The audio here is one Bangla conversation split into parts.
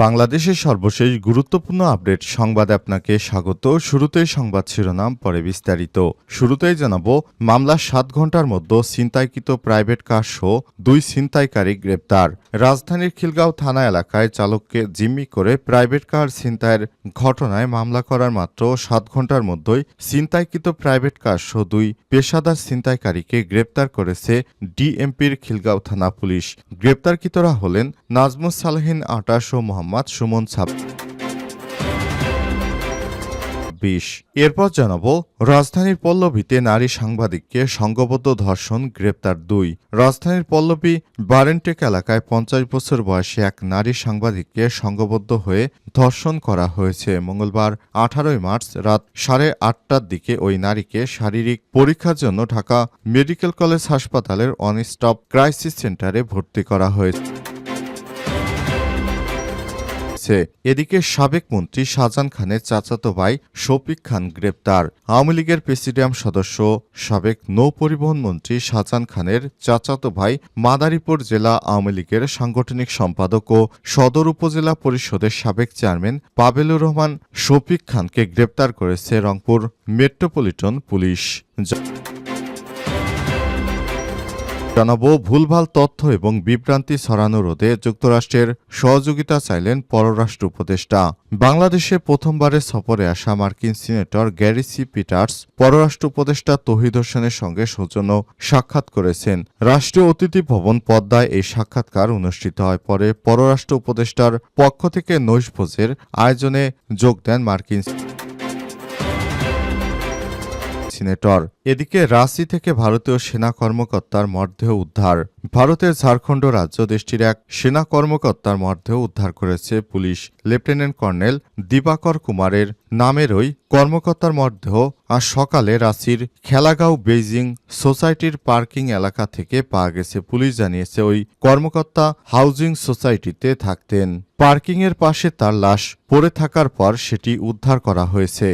বাংলাদেশের সর্বশেষ গুরুত্বপূর্ণ আপডেট সংবাদে আপনাকে স্বাগত। শুরুতেই সংবাদ শিরোনাম, পরে বিস্তারিত। শুরুতেই জানাব, মামলা সাত ঘণ্টার মধ্যে ছিনতাইকৃত প্রাইভেট কার সহ দুই ছিনতাইকারী গ্রেপ্তার। রাজধানীর খিলগাঁও থানা এলাকায় চালককে জিম্মি করে প্রাইভেট কার ছিনতাইয়ের ঘটনায় মামলা করার মাত্র সাত ঘণ্টার মধ্যেই ছিনতাইকৃত প্রাইভেট কার সহ দুই পেশাদার ছিনতাইকারীকে গ্রেপ্তার করেছে ডিএমপির খিলগাঁও থানা পুলিশ। গ্রেপ্তারকৃতরা হলেন নাজমুস সালেহিন আটাশ ও সুমন ছাপ বিশ। এরপর জানাব, রাজধানীর পল্লবীতে নারী সাংবাদিককে সংঘবদ্ধ ধর্ষণ, গ্রেপ্তার দুই। রাজধানীর পল্লবী বারেন্টেক এলাকায় পঞ্চাশ বছর বয়সী এক নারী সাংবাদিককে সংঘবদ্ধ হয়ে ধর্ষণ করা হয়েছে। মঙ্গলবার আঠারোই মার্চ রাত সাড়ে আটটার দিকে ওই নারীকে শারীরিক পরীক্ষার জন্য ঢাকা মেডিকেল কলেজ হাসপাতালের অন স্টপ ক্রাইসিস সেন্টারে ভর্তি করা হয়েছে। হয়েছে। এদিকে সাবেক মন্ত্রী শাহজাহান খানের চাচাতো ভাই শফিক খান গ্রেপ্তার। আওয়ামী লীগের প্রেসিডিয়াম সদস্য সাবেক নৌ পরিবহন মন্ত্রী শাহজাহান খানের চাচাতো ভাই মাদারীপুর জেলা আওয়ামী লীগের সাংগঠনিক সম্পাদক ও সদর উপজেলা পরিষদের সাবেক চেয়ারম্যান পাবেলুর রহমান শফিক খানকে গ্রেপ্তার করেছে রংপুর মেট্রোপলিটন পুলিশ। জানাব ভুলভাল তথ্য এবং বিভ্রান্তি ছড়ানো রোধে যুক্তরাষ্ট্রের সহযোগিতা চাইলেন পররাষ্ট্র উপদেষ্টা। বাংলাদেশে প্রথমবারের সফরে আসা মার্কিন সিনেটর গ্যারি সি পিটার্স পররাষ্ট্র উপদেষ্টা তহিদ হোসেনের সঙ্গে সৌজন্য সাক্ষাৎ করেছেন। রাষ্ট্রীয় অতিথি ভবন পদ্মায় এই সাক্ষাৎকার অনুষ্ঠিত হয়। পরে পররাষ্ট্র উপদেষ্টার পক্ষ থেকে নৈশভোজের আয়োজনে যোগ দেন মার্কিন সিনেটর এদিকে রাঁচি থেকে ভারতীয় সেনা কর্মকর্তার মরদেহ উদ্ধার। ভারতের ঝাড়খণ্ড রাজ্য দেশটির এক সেনা কর্মকর্তার মরদেহ উদ্ধার করেছে পুলিশ। লেফটেন্যান্ট কর্নেল দিবাকর কুমারের নামেরই কর্মকর্তার মরদেহ আজ সকালে রাঁচির খেলাগাঁও বেইজিং সোসাইটির পার্কিং এলাকা থেকে পাওয়া গেছে। পুলিশ জানিয়েছে ওই কর্মকর্তা হাউজিং সোসাইটিতে থাকতেন। পার্কিংয়ের পাশে তার লাশ পড়ে থাকার পর সেটি উদ্ধার করা হয়েছে।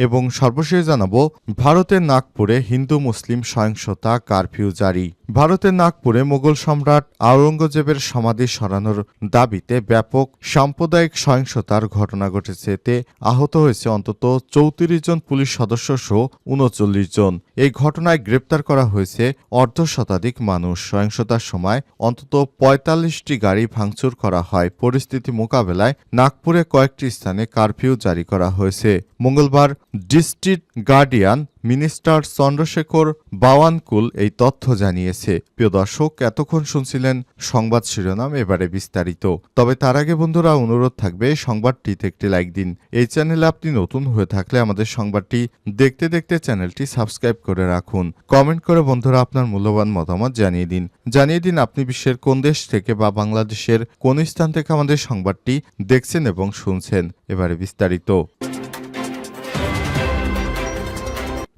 এবং সর্বশেষ জানাব ভারতের নাগপুরে হিন্দু মুসলিম সহিংসতা কারফিউ জারি। ভারতের নাগপুরে মোগল সম্রাট আওরঙ্গজেবের সমাধি সরানোর দাবিতে ব্যাপক সাম্প্রদায়িক সহিংসতার ঘটনা ঘটেছে। এতে আহত হয়েছে অন্তত চৌত্রিশ জন পুলিশ সদস্য সহ উনচল্লিশ জন। এই ঘটনায় গ্রেপ্তার করা হয়েছে অর্ধ শতাধিক মানুষ। সহিংসতার সময় অন্তত পঁয়তাল্লিশটি গাড়ি ভাঙচুর করা হয়। পরিস্থিতি মোকাবেলায় নাগপুরে কয়েকটি স্থানে কারফিউ জারি করা হয়েছে। মঙ্গলবার district guardian minister Chandrashekhar Bawankule এই তথ্য জানিয়েছে। প্রিয় দর্শক, এতক্ষণ শুনছিলেন সংবাদ শিরোনাম, এবারে বিস্তারিত। তবে তার আগে বন্ধুরা, অনুরোধ থাকবে, সংবাদটিতে একটি লাইক দিন। এই চ্যানেলে আপনি নতুন হয়ে থাকলে আমাদের সংবাদটি দেখতে দেখতে চ্যানেলটি সাবস্ক্রাইব করে রাখুন। কমেন্ট করে বন্ধুরা আপনার মূল্যবান মতামত জানিয়ে দিন। জানিয়ে দিন আপনি বিশ্বের কোন দেশ থেকে বা বাংলাদেশের কোন স্থান থেকে আমাদের সংবাদটি দেখছেন এবং শুনছেন। এবারে বিস্তারিত।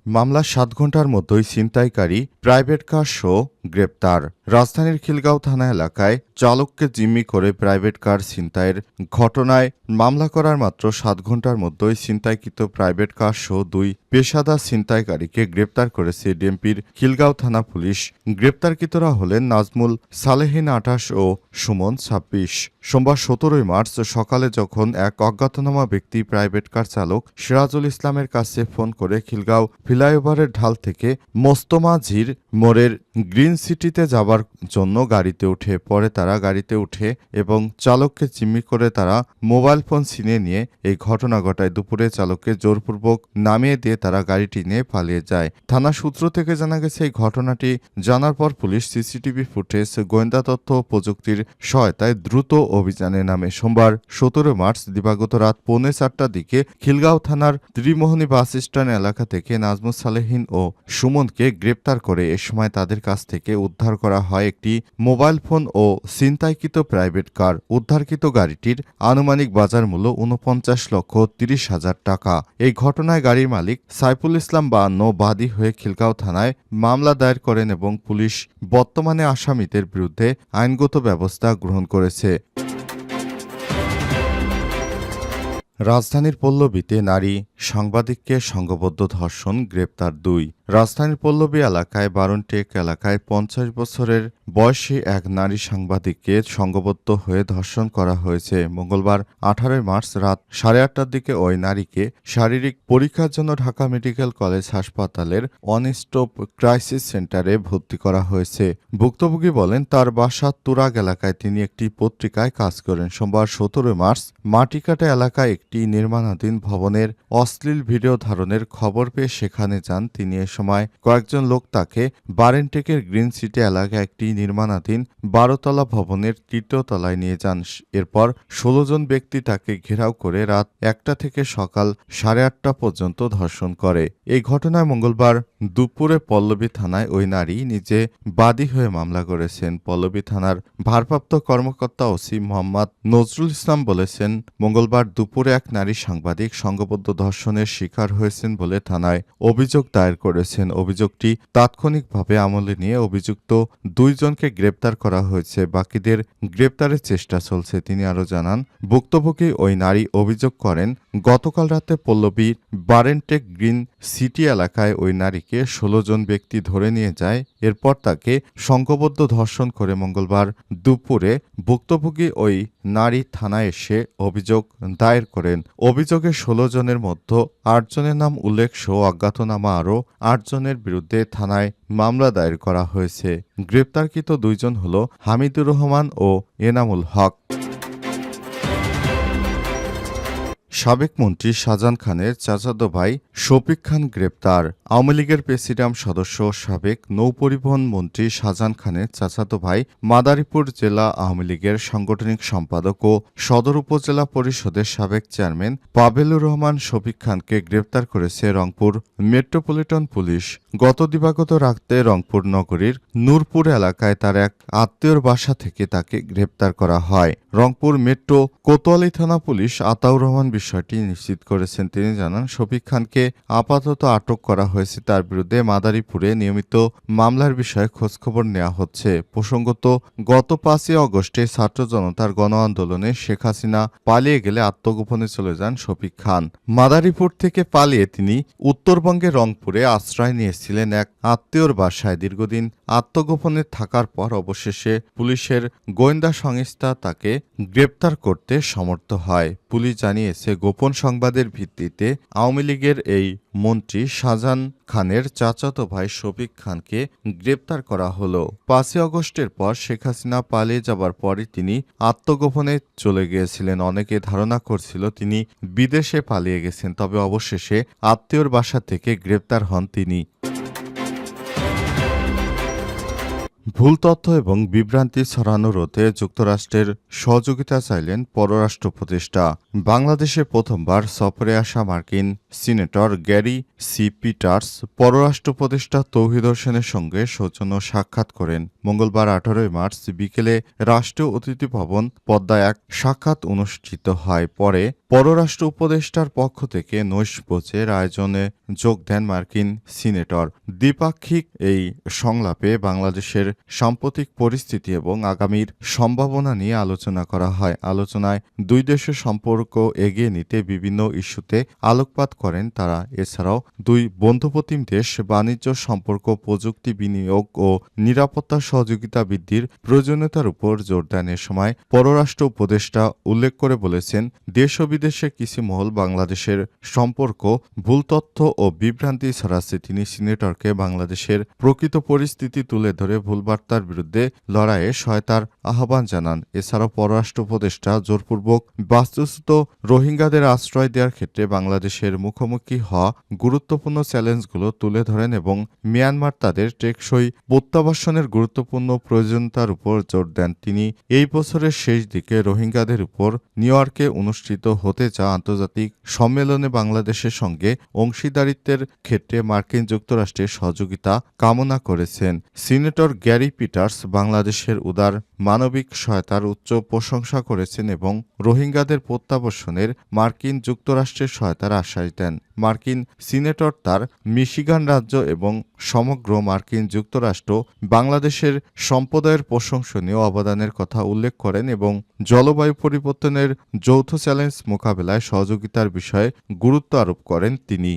মামলা সাত ঘণ্টার মতোই ছিনতাইকারী প্রাইভেট কার শো গ্রেপ্তার। রাজধানীর খিলগাঁও থানা এলাকায় চালককে জিম্মি করে প্রাইভেট কার ছিনতাইয়ের ঘটনায় মামলা করার মাত্র সাত ঘণ্টার মধ্যেই ছিনতাইকৃত প্রাইভেট কার সহ দুই পেশাদার ছিনতাইকারীকে গ্রেপ্তার করেছে ডিএমপির খিলগাঁও থানা পুলিশ। গ্রেপ্তারকৃতরা হলেন নাজমুল সালেহিন আঠাশ ও সুমন ছাব্বিশ। সোমবার সতেরোই মার্চ সকালে যখন এক অজ্ঞাতনামা ব্যক্তি প্রাইভেট কার চালক সিরাজুল ইসলামের কাছে ফোন করে খিলগাঁও ফ্লাইওভারের ঢাল থেকে মোস্তমা ঝির মোড়ের গ্রিন সিটিতে যাবার জন্য গাড়িতে উঠে, পরে তারা গাড়িতে উঠে এবং চালককে জিম্মি করে তারা মোবাইল ফোন ছিনিয়ে নিয়ে এই ঘটনা ঘটায়। দুপুরে চালককে জোরপূর্বক নামিয়ে দিয়ে তারা গাড়িটি নিয়ে পালিয়ে যায়। থানা সূত্র থেকে জানা গেছে, এই ঘটনাটি জানার পর পুলিশ সিসিটিভি ফুটেজ, গোয়েন্দা তথ্য প্রযুক্তির সহায়তায় দ্রুত অভিযানে নামে। সোমবার সতেরো মার্চ দিবাগত রাত পৌনে চারটার দিকে খিলগাঁও থানার ত্রিমোহনী বাস স্ট্যান্ড এলাকা থেকে নাজমুস সালেহীন ও সুমনকে গ্রেপ্তার করে। এ সময় তাদের কাছ থেকে উদ্ধার করা হয় একটি মোবাইল ফোন ও ছিনতাইকৃত প্রাইভেট কার। উদ্ধারকৃত গাড়িটির আনুমানিক বাজার মূল্য উনপঞ্চাশ লক্ষ তিরিশ হাজার টাকা। এই ঘটনায় গাড়ির মালিক সাইফুল ইসলাম বাহান্ন বাদী হয়ে খিলগাঁও থানায় মামলা দায়ের করেন এবং পুলিশ বর্তমানে আসামিদের বিরুদ্ধে আইনগত ব্যবস্থা গ্রহণ করেছে। রাজধানীর পল্লবীতে নারী সাংবাদিককে সংঘবদ্ধ ধর্ষণ, গ্রেপ্তার দুই। রাজধানীর পল্লবী এলাকায়, বারনটেক এলাকায় পঞ্চাশ বছরের বয়সী এক নারী সাংবাদিককে সংঘবদ্ধ হয়ে ধর্ষণ করা হয়েছে। মঙ্গলবার আঠারোই মার্চ রাত সাড়ে আটটার দিকে ওই নারীকে শারীরিক পরীক্ষার জন্য ঢাকা মেডিকেল কলেজ হাসপাতালের অন স্টপ ক্রাইসিস সেন্টারে ভর্তি করা হয়েছে। ভুক্তভোগী বলেন, তার বাসা তুরাগ এলাকায় তিনি একটি পত্রিকায় কাজ করেন। সোমবার সতেরোই মার্চ মাটিকাটা এলাকায় একটি নির্মাণাধীন ভবনের অশ্লীল ভিডিও ধারণের খবর পেয়ে সেখানে যান তিনি। এ সময় কয়েকজন লোক তাকে বারেনটেকের গ্রিন সিটি এলাকায় একটি নির্মাণাধীন বারোতলা ভবনের তৃতীয়তলায় নিয়ে যান। এরপর ষোলো জন ব্যক্তি তাকে ঘেরাও করে রাত একটা থেকে সকাল সাড়ে আটটা পর্যন্ত ধর্ষণ করে। এই ঘটনায় মঙ্গলবার দুপুরে পল্লবী থানায় ওই নারী নিজে বাদী হয়ে মামলা করেছেন। পল্লবী থানার ভারপ্রাপ্ত কর্মকর্তা ওসি মোহাম্মদ নজরুল ইসলাম বলেছেন, মঙ্গলবার দুপুরে এক নারী সাংবাদিক সংঘবদ্ধ ধর্ষণের শিকার হয়েছেন বলে থানায় অভিযোগ দায়ের করেছেন। অভিযোগটি তাৎক্ষণিকভাবে আমলে নিয়ে অভিযুক্ত দুইজনকে গ্রেপ্তার করা হয়েছে। বাকিদের গ্রেপ্তারের চেষ্টা চলছে। তিনি আরও জানান, ভুক্তভোগী ওই নারী অভিযোগ করেন, গতকাল রাতে পল্লবীর বারেনটেক গ্রিন সিটি এলাকায় ওই নারীকে ষোলো জন ব্যক্তি ধরে নিয়ে যায়। এরপর তাকে সংঘবদ্ধ ধর্ষণ করে মঙ্গলবার দুপুরে ভুক্তভোগী ওই নারী থানায় এসে অভিযোগ দায়ের করেন। অভিযোগে ষোলো জনের মধ্যে আটজনের নাম উল্লেখ সহ অজ্ঞাতনামা আরও আটজনের বিরুদ্ধে থানায় মামলা দায়ের করা হয়েছে। গ্রেপ্তারকৃত দুইজন হল হামিদুর রহমান ও এনামুল হক। সাবেক মন্ত্রী শাহজাহান খানের চাচাতো ভাই শফিক খান গ্রেপ্তার। আওয়ামী লীগের প্রেসিডিয়াম সদস্য সাবেক নৌপরিবহন মন্ত্রী শাহজাহান খানের চাচাতো ভাই মাদারীপুর জেলা আওয়ামী লীগের সাংগঠনিক সম্পাদক ও সদর উপজেলা পরিষদের সাবেক চেয়ারম্যান পাবেলুর রহমান শফিক খানকে গ্রেপ্তার করেছে রংপুর মেট্রোপলিটন পুলিশ। গত দিবাগত রাখতে রংপুর নগরীর নূরপুর এলাকায় তার এক আত্মীয়র বাসা থেকে তাকে গ্রেপ্তার করা হয়। রংপুর মেট্রো, কোতোয়ালি থানা পুলিশ আতাউর রহমান বিষয়টি নিশ্চিত করেছেন। তিনি জানান, শফিক খানকে আপাতত আটক করা হয়েছে। তার বিরুদ্ধে মাদারীপুরে নিয়মিত মামলার বিষয়ে খোঁজখবর নেওয়া হচ্ছে। প্রসঙ্গত, গত পাঁচই অগস্টে ছাত্র জনতার গণ আন্দোলনে শেখ হাসিনা পালিয়ে গেলে আত্মগোপনে চলে যান শফিক খান। মাদারীপুর থেকে পালিয়ে তিনি উত্তরবঙ্গে রংপুরে আশ্রয় নিয়েছিলেন এক আত্মীয়র বাসায়। দীর্ঘদিন আত্মগোপনে থাকার পর অবশেষে পুলিশের গোয়েন্দা সংস্থা তাকে গ্রেপ্তার করতে সমর্থ হয়। পুলিশ জানিয়েছে, গোপন সংবাদের ভিত্তিতে আওয়ামী লীগের এই মন্ত্রী শাহজাহান খানের চাচাতো ভাই শফিক খানকে গ্রেপ্তার করা হলো। পাঁচই অগস্টের পর শেখ হাসিনা পালিয়ে যাবার পরে তিনি আত্মগোপনে চলে গিয়েছিলেন। অনেকে ধারণা করছিল তিনি বিদেশে পালিয়ে গেছেন, তবে অবশেষে আত্মীয়র বাসা থেকে গ্রেপ্তার হন তিনি। ভুল তথ্য এবং বিভ্রান্তি ছড়ানো রোধে যুক্তরাষ্ট্রের সহযোগিতা চাইলেন পররাষ্ট্র উপদেষ্টা। বাংলাদেশে প্রথমবার সফরে আসা মার্কিন সিনেটর গ্যারি সি পিটার্স পররাষ্ট্র উপদেষ্টা তৌহিদ হোসেনের সঙ্গে সৌজন্য সাক্ষাৎ করেন। মঙ্গলবার আঠারোই মার্চ বিকেলে রাষ্ট্রীয় অতিথি ভবন পদ্মায় এক সাক্ষাৎ অনুষ্ঠিত হয়। পরে পররাষ্ট্র উপদেষ্টার পক্ষ থেকে নৈশ বোচের আয়োজনে যোগ দেন মার্কিন সিনেটর। দ্বিপাক্ষিক এই সংলাপে বাংলাদেশের সাম্প্রতিক পরিস্থিতি এবং আগামীর সম্ভাবনা নিয়ে আলোচনা করা হয়। আলোচনায় দুই দেশের সম্পর্ক এগিয়ে নিতে বিভিন্ন ইস্যুতে আলোকপাত করেন তারা। এছাড়াও দুই বন্ধুপ্রতিম দেশ বাণিজ্য সম্পর্ক, প্রযুক্তি বিনিয়োগ ও নিরাপত্তা সহযোগিতা বৃদ্ধির প্রয়োজনীয়তার উপর জোর দেন। এ সময় পররাষ্ট্র উপদেষ্টা উল্লেখ করে বলেছেন, দেশ ও বিদেশে কিছু মহল বাংলাদেশের সম্পর্ক, ভুল তথ্য ও বিভ্রান্তি ছড়াচ্ছে তিনি সিনেটরকে বাংলাদেশের প্রকৃত পরিস্থিতি তুলে ধরে ভুল বার্তার বিরুদ্ধে লড়াইয়ে সহায়তার আহ্বান জানান। এছাড়াও পররাষ্ট্র উপদেষ্টা জোরপূর্বক বাস্তুচ্যুত রোহিঙ্গাদের আশ্রয় দেওয়ার ক্ষেত্রে বাংলাদেশের মুখোমুখি হওয়া গুরুত্বপূর্ণ চ্যালেঞ্জগুলো তুলে ধরেন এবং মিয়ানমার তাদের টেকসই প্রত্যাবাসনের গুরুত্বপূর্ণ প্রয়োজনীয়তার উপর জোর দেন। তিনি এই বছরের শেষ দিকে রোহিঙ্গাদের উপর নিউ ইয়র্কে অনুষ্ঠিত হতে যাওয়া আন্তর্জাতিক সম্মেলনে বাংলাদেশের সঙ্গে অংশীদারিত্বের ক্ষেত্রে মার্কিন যুক্তরাষ্ট্রের সহযোগিতা কামনা করেছেন। সিনেটর গ্যারি পিটার্স বাংলাদেশের উদার মানবিক সহায়তার উচ্চ প্রশংসা করেছেন এবং রোহিঙ্গাদের প্রত্যাবাসন প্রত্যাবর্ষণের মার্কিন যুক্তরাষ্ট্রের সহায়তার আশ্বাস দেন। মার্কিন সিনেটর তার মিশিগান রাজ্য এবং সমগ্র মার্কিন যুক্তরাষ্ট্র বাংলাদেশের সম্প্রদায়ের প্রশংসনীয় অবদানের কথা উল্লেখ করেন এবং জলবায়ু পরিবর্তনের যৌথ চ্যালেঞ্জ মোকাবেলায় সহযোগিতার বিষয়ে গুরুত্ব আরোপ করেন তিনি।